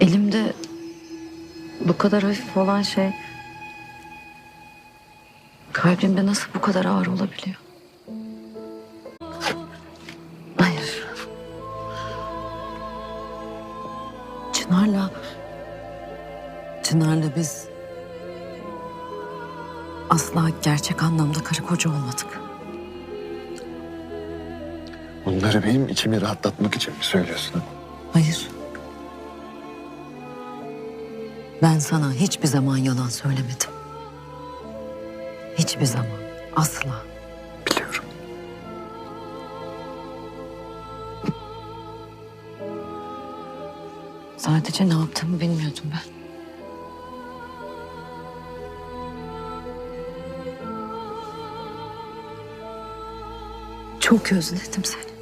Elimde bu kadar hafif olan şey kalbimde nasıl bu kadar ağır olabiliyor? Hayır. Çınar'la Çınar'la biz asla gerçek anlamda karı koca olmadık. Bunları benim içimi rahatlatmak için mi söylüyorsun? Ben sana hiçbir zaman yalan söylemedim. Hiçbir zaman. Asla. Biliyorum. Sadece ne yaptığımı bilmiyordum ben. Çok özledim seni.